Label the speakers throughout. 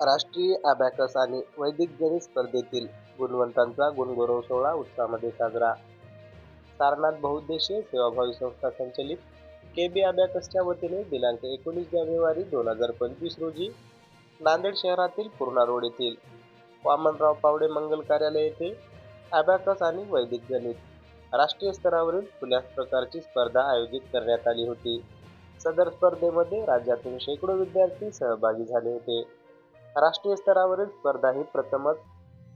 Speaker 1: राष्ट्रीय अबॅकस आणि वैदिक गणित स्पर्धेतील गुणवंतांचा गुणगौरव सोहळा उत्साहामध्ये साजरा. सारनाथ बहुउद्देशीय सेवाभावी संस्था संचलित के बी अबॅकसच्या वतीने दिनांक एकोणीस जानेवारी दोन हजार पंचवीस रोजी नांदेड शहरातील पूर्णा रोड येथील वामनराव पावडे मंगल कार्यालय येथे अबॅकस आणि वैदिक गणित राष्ट्रीय स्तरावरील खुल्या प्रकारची स्पर्धा आयोजित करण्यात आली होती. सदर स्पर्धेमध्ये राज्यातून शेकडो विद्यार्थी सहभागी झाले होते. राष्ट्रीय स्तरावरील स्पर्धा ही प्रथमच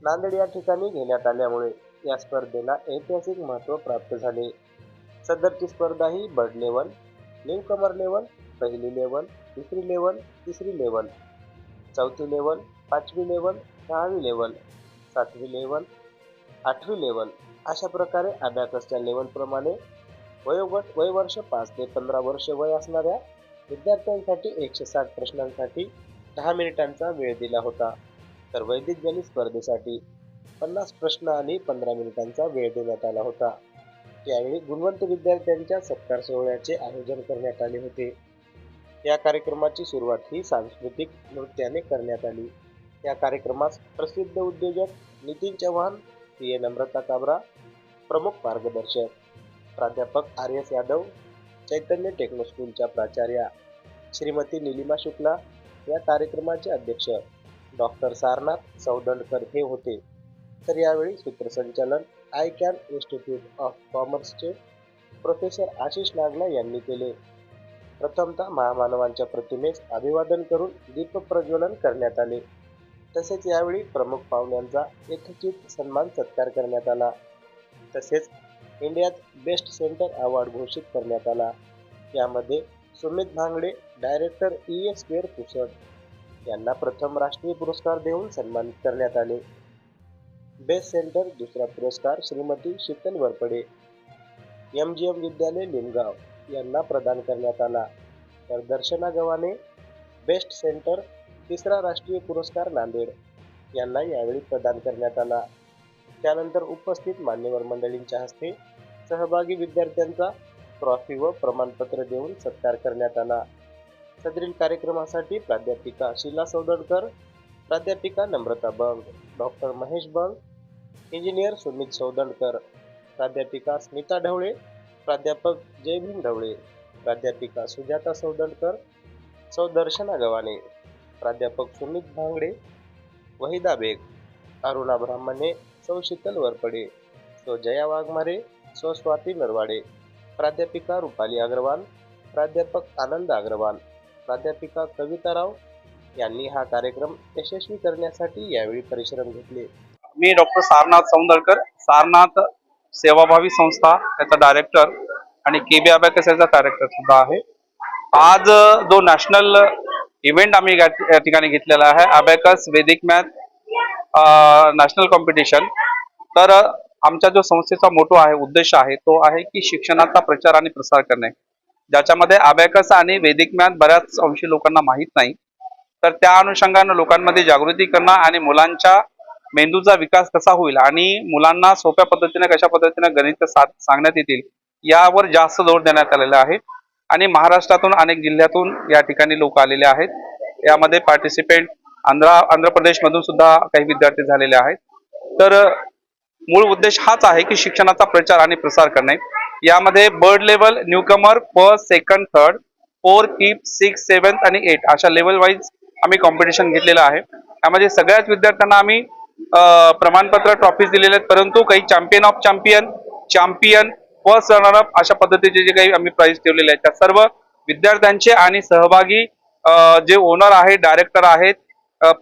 Speaker 1: नांदेड या ठिकाणी घेण्यात आल्यामुळे या स्पर्धेला ऐतिहासिक महत्त्व प्राप्त झाले. सदरची स्पर्धा ही bird level newcomer level पहिली लेवल दुसरी लेवल तिसरी लेवल चौथी लेवल पाचवी लेवल सहावी लेवल सातवी लेवल आठवी लेवल अशा प्रकारे अबॅकसच्या लेवलप्रमाणे वयोगट वयवर्ष पाच ते पंधरा वर्ष वय असणाऱ्या विद्यार्थ्यांसाठी एकशे साठ प्रश्नांसाठी दहा मिनिटांचा वेळ दिला होता. तर वैदिक गणित स्पर्धेसाठी पन्नास प्रश्न आणि पंधरा मिनिटांचा वेळ देण्यात आला होता. यावेळी गुणवंत विद्यार्थ्यांच्या सत्कार सोहळ्याचे आयोजन करण्यात आले होते. या कार्यक्रमाची सुरुवात ही सांस्कृतिक नृत्याने करण्यात आली. या कार्यक्रमास प्रसिद्ध उद्योजक नितीन चव्हाण पी. ए. नम्रता काबरा प्रमुख मार्गदर्शक प्राध्यापक R S Yadav Chaitanya techno स्कूलच्या प्राचार्या श्रीमती निलिमा शुक्ला या कार्यक्रमाचे अध्यक्ष डॉक्टर सारनाथ सौदंडकर हे होते. तर यावेळी सूत्रसंचालन आय कॅन इन्स्टिट्यूट ऑफ कॉमर्सचे प्रोफेसर आशिष नागला यांनी केले. प्रथमतः महामानवांच्या प्रतिमेस अभिवादन करून दीपप्रज्वलन करण्यात आले. तसेच यावेळी प्रमुख पाहुण्यांचा यथोचित सन्मान सत्कार करण्यात आला. तसेच इंडियात बेस्ट सेंटर अवॉर्ड घोषित करण्यात आला. यामध्ये Sumit Bhangde director E S square Pusad यांना प्रथम राष्ट्रीय पुरस्कार देऊन सन्मानित करण्यात आले. बेस्ट सेंटर दुसरा पुरस्कार Shrimati Sheetal Warpade. M G M विद्यालय लिमगाव यांना प्रदान करण्यात आला. तर दर्शना गव्हाणे बेस्ट सेंटर तिसरा राष्ट्रीय पुरस्कार नांदेड यांना यावेळी प्रदान करण्यात आला. त्यानंतर उपस्थित मान्यवर मंडळींच्या हस्ते सहभागी विद्यार्थ्यांचा ट्रॉफी व प्रमाणपत्र देऊन सत्कार करण्यात आला. सदरील कार्यक्रमासाठी प्राध्यापिका शीला सौदडकर प्राध्यापिका नम्रता बंग डॉक्टर महेश बंग इंजिनियर सुमित सौदडकर प्राध्यापिका स्मिता ढवळे प्राध्यापक जयभीम ढवळे प्राध्यापिका सुजाता सौदडकर सौदर्शना गव्हाणे प्राध्यापक सुमित भांगडे वहिदा बेग अरुणा ब्राह्मणे सौ शीतल वरपडे सौ जया वाघमारे सौ स्वाती नरवाडे प्राध्यापिका रुपाली अग्रवाल प्राध्यापक आनंद अग्रवाल प्राध्यापिका कविता राव यांनी हा कार्यक्रम यशस्वी करण्यासाठी यावेळी परिश्रम घेतले.
Speaker 2: मी डॉक्टर सारनाथ सौंदरकर सारनाथ सेवाभावी संस्था याचा डायरेक्टर आणि के बी अबॅकस याचा डायरेक्टर सुद्धा आहे. आज जो नॅशनल इव्हेंट आम्ही या ठिकाणी घेतलेला आहे abacus Vedic math national competition तर आमच्या जो संस्थेचा मोठा आहे उद्देश आहे तो आहे की शिक्षणाचा प्रचार आणि प्रसार करणे. ज्याच्यामध्ये अबॅकस आणि वैदिक ज्ञान बऱ्याच अंशी लोकांना माहीत नाही. तर त्या अनुषंगानं लोकांमध्ये जागृती करणं आणि मुलांच्या मेंदूचा विकास कसा होईल आणि मुलांना सोप्या पद्धतीने कशा पद्धतीने गणित सांगण्यात येतील यावर जास्त जोर देण्यात आलेला आहे. आणि महाराष्ट्रातून अनेक जिल्ह्यातून या ठिकाणी लोक आलेले आहेत. यामध्ये पार्टिसिपेंट आंध्र आंध्र प्रदेशमधून सुद्धा काही विद्यार्थी झालेले आहेत. तर मूळ उद्देश हाच आहे की शिक्षणाचा प्रचार आणि प्रसार करणे. यामध्ये bird level newcomer first second third four keep six seventh आणि एट अशा लेवल वाईज आम्ही कॉम्पिटिशन घेतलेलं आहे. त्यामध्ये सगळ्याच विद्यार्थ्यांना आम्ही प्रमाणपत्र ट्रॉफीज दिलेले आहेत. परंतु काही champion of champion champion first runner up अशा पद्धतीचे जे काही आम्ही प्राईज ठेवलेले आहेत. त्या सर्व विद्यार्थ्यांचे आणि सहभागी जे ओनर आहेत डायरेक्टर आहेत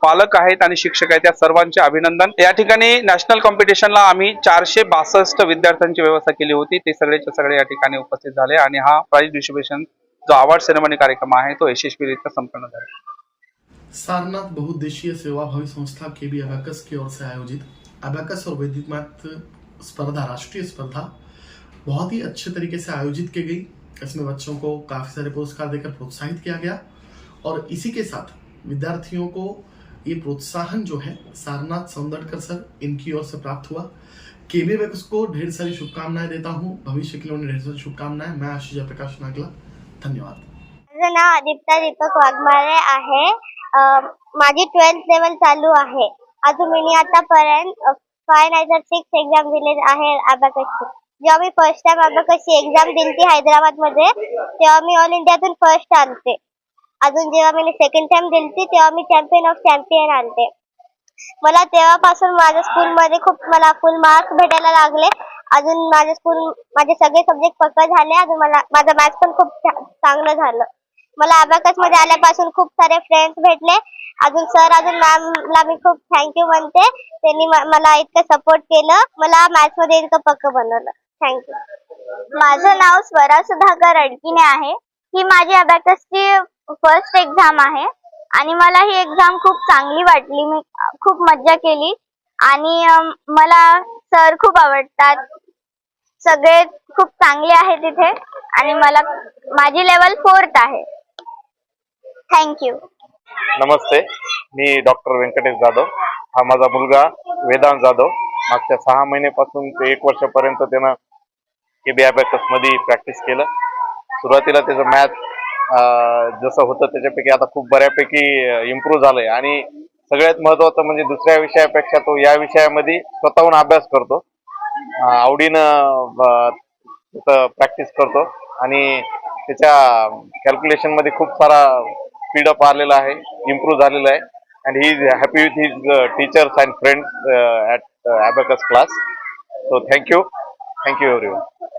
Speaker 2: पालक आहेत आणि शिक्षक आहेत या सर्वांचे अभिनंदन. या ठिकाणी नॅशनल कॉम्पिटिशनला आम्ही चारशे बासष्ट विद्यार्थ्यांची व्यवस्था केली होती. ते सगळेच्या सगळे या ठिकाणी उपस्थित झाले आणि हा प्राइज डिस्ट्रीब्युशन जो अवॉर्ड सेरेमनी कार्यक्रम आहे तो यशस्वीरित्या संपन्न झाला.
Speaker 3: सारनाथ बहुउद्देशीय सेवाभावी संस्था के बी अबॅकस की ओर से आयोजित अबैकस और वैदिक मैथ स्पर्धा राष्ट्रीय स्पर्धा बहुत ही अच्छे तरीके से आयोजित की गई। इसमें बच्चों को काफ़ी सारे पुरस्कार देकर प्रोत्साहित किया गया और इसी के साथ विद्यार्थियों को ये प्रोत्साहन जो है सारनाथ सौंदरकर सर इनकी ओर से प्राप्त हुआ। के बी अबैकस को ढेर सारी शुभकामनाएं देता हूँ। भविष्य के लिए उन्हें ढेर सारी शुभकामनाएं। मैं आशीष जयप्रकाश नागला। धन्यवाद।
Speaker 4: माझं नाव आदित्य दीपक वाघमारे आहे. माझी ट्वेल्थ लेवल चालू आहे. अजून मी आतापर्यंत फाय नाही तर सिक्स एक्झाम दिले आहे अबॅकसची जेव्हा मी फर्स्ट टाइम अबॅकसची एक्झाम दिली ती हैदराबादमध्ये तेव्हा मी ऑल इंडियातून फर्स्ट आलते अजून जेव्हा मी सेकंड टाइम दिली तेव्हा मी चॅम्पियन ऑफ चॅम्पियन आणते. मला तेव्हापासून माझ्या स्कूलमध्ये खूप मला फुल मार्क्स भेटायला लागले. अजून माझ्या स्कूल माझे सगळे सब्जेक्ट पक्का झाले. अजून मला माझं मॅथ्स पण खूप चांगलं झालं. मला अबॅकसमध्ये आल्यापासून खूप सारे फ्रेंड्स भेटले. अजून सर अजून मॅमला मी खूप थँक्यू म्हणते. त्यांनी मला इतकं सपोर्ट केलं. मला मॅथ्समध्ये इतकं पक्क बनवलं. थँक्यू माझं नाव स्वरा सुधाकर अडकिने आहे. ही माझी अबॅकसची फर्स्ट एक्झाम आहे. आणि मला ही एक्झाम खूप चांगली वाटली. मी खूप मज्जा केली. आणि मला सर खूप आवडतात. सगळे खूप चांगले आहे तिथे. आणि मला माझी लेवल फोर्थ आहे. थँक्यू
Speaker 5: नमस्ते. मी डॉक्टर व्यंकटेश जाधव. हा माझा मुलगा वेदांत जाधव. मागच्या सहा महिन्यापासून ते एक वर्षापर्यंत त्यानं के बी अबॅकसमध्ये प्रॅक्टिस केलं. सुरुवातीला त्याचं मॅथ जसं होतं त्याच्यापैकी आता खूप बऱ्यापैकी इम्प्रूव्ह झालंय. आणि सगळ्यात महत्वाचं म्हणजे दुसऱ्या विषयापेक्षा तो या विषयामध्ये स्वतःहून अभ्यास करतो. आवडीनं प्रॅक्टिस करतो. आणि त्याच्या कॅल्क्युलेशनमध्ये खूप सारा स्पीडअप आलेला आहे इम्प्रूव्ह झालेला आहे. And he is happy with his teachers and friends at abacus class so thank you thank you every